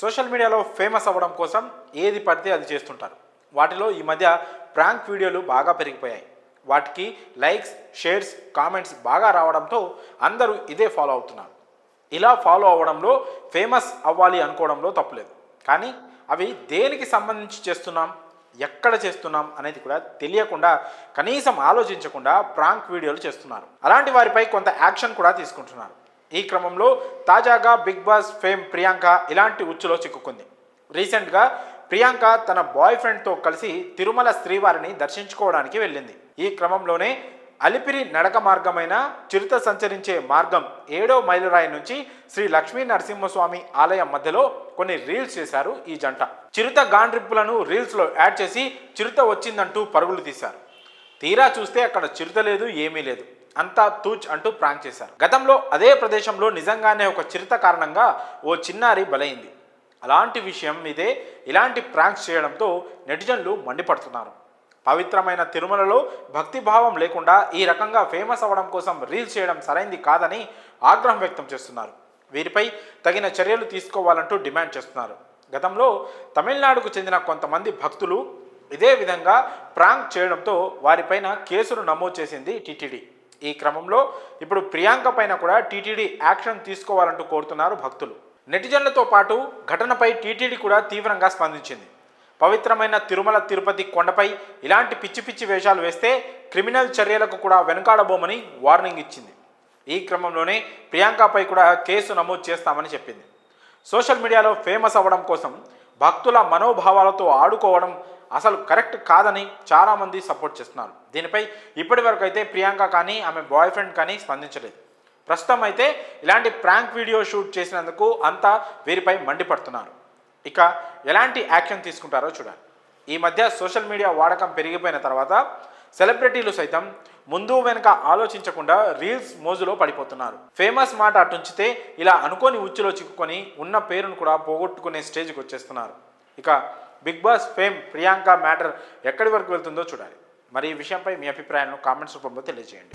Social మీడియాలో famous అవ్వడం కోసం ఏది పడితే అది చేస్తుంటారు. వాటిలో ఈ మధ్య ప్రాంక్ వీడియోలు బాగా పెరిగిపోయాయి. వాటికి లైక్స్ షేర్స్ కామెంట్స్ బాగా రావడంతో అందరూ ఇదే ఫాలో అవుతున్నారు. ఇలా ఫాలో అవ్వడంలో ఫేమస్ అవ్వాలి అనుకోవడంలో తప్పులేదు. కానీ అవి దేనికి సంబంధించి చేస్తున్నాం ఎక్కడ చేస్తున్నాం అనేది కూడా తెలియకుండా కనీసం ఆలోచించకుండా ప్రాంక్ వీడియోలు చేస్తున్నారు. అలాంటి వారిపై కొంత యాక్షన్ కూడా తీసుకుంటున్నారు. ఈ క్రమంలో తాజాగా బిగ్ బాస్ ఫేమ్ ప్రియాంక ఇలాంటి ఉచ్చులో చిక్కుకుంది. రీసెంట్గా ప్రియాంక తన బాయ్ ఫ్రెండ్తో కలిసి తిరుమల శ్రీవారిని దర్శించుకోవడానికి వెళ్ళింది. ఈ క్రమంలోనే అలిపిరి నడక మార్గమైన చిరుత సంచరించే మార్గం ఏడో మైలురాయి నుంచి శ్రీ లక్ష్మీ నరసింహస్వామి ఆలయం మధ్యలో కొన్ని రీల్స్ చేశారు ఈ జంట. చిరుత గాండ్రిప్పులను రీల్స్లో యాడ్ చేసి చిరుత వచ్చిందంటూ పరుగులు తీశారు. తీరా చూస్తే అక్కడ చిరుత లేదు ఏమీ లేదు. అంతా తూచ్ అంటూ ప్రాంక్ చేశారు. గతంలో అదే ప్రదేశంలో నిజంగానే ఒక చిరుత కారణంగా ఓ చిన్నారి బలైంది. అలాంటి విషయం మీదే ఇలాంటి ప్రాంక్స్ చేయడంతో నెటిజన్లు మండిపడుతున్నారు. పవిత్రమైన తిరుమలలో భక్తిభావం లేకుండా ఈ రకంగా ఫేమస్ అవ్వడం కోసం రీల్స్ చేయడం సరైంది కాదని ఆగ్రహం వ్యక్తం చేస్తున్నారు. వీరిపై తగిన చర్యలు తీసుకోవాలంటూ డిమాండ్ చేస్తున్నారు. గతంలో తమిళనాడుకు చెందిన కొంతమంది భక్తులు ఇదే విధంగా ప్రాంక్ చేయడంతో వారిపైన కేసులు నమోదు చేసింది టీటీడీ. ఈ క్రమంలో ఇప్పుడు ప్రియాంక పైన కూడా టీటీడీ యాక్షన్ తీసుకోవాలంటూ కోరుతున్నారు భక్తులు. నెటిజన్లతో పాటు ఘటనపై టీటీడీ కూడా తీవ్రంగా స్పందించింది. పవిత్రమైన తిరుమల తిరుపతి కొండపై ఇలాంటి పిచ్చి పిచ్చి వేషాలు వేస్తే క్రిమినల్ చర్యలకు కూడా వెనుకాడబోమని వార్నింగ్ ఇచ్చింది. ఈ క్రమంలోనే ప్రియాంకపై కూడా కేసు నమోదు చేస్తామని చెప్పింది. సోషల్ మీడియాలో ఫేమస్ అవ్వడం కోసం భక్తుల మనోభావాలతో ఆడుకోవడం అసలు కరెక్ట్ కాదని చాలామంది సపోర్ట్ చేస్తున్నారు. దీనిపై ఇప్పటి వరకు అయితే ప్రియాంక కానీ ఆమె బాయ్ ఫ్రెండ్ కానీ స్పందించలేదు. ప్రస్తుతం అయితే ఇలాంటి ప్రాంక్ వీడియో షూట్ చేసినందుకు అంతా వీరిపై మండిపడుతున్నారు. ఇక ఎలాంటి యాక్షన్ తీసుకుంటారో చూడాలి. ఈ మధ్య సోషల్ మీడియా వాడకం పెరిగిపోయిన తర్వాత సెలబ్రిటీలు సైతం ముందు వెనుక ఆలోచించకుండా రీల్స్ మోజులో పడిపోతున్నారు. ఫేమస్ మాట అటుంచితే ఇలా అనుకోని ఉచ్చులో చిక్కుకొని ఉన్న పేరును కూడా పోగొట్టుకునే స్టేజ్కి వచ్చేస్తున్నారు. ఇక Bigg Boss fame Priyanka matter ఎక్కడి వరకు వెళ్తుందో చూడాలి. మరి ఈ విషయంపై మీ అభిప్రాయాలను కామెంట్స్ రూపంలో తెలియజేయండి.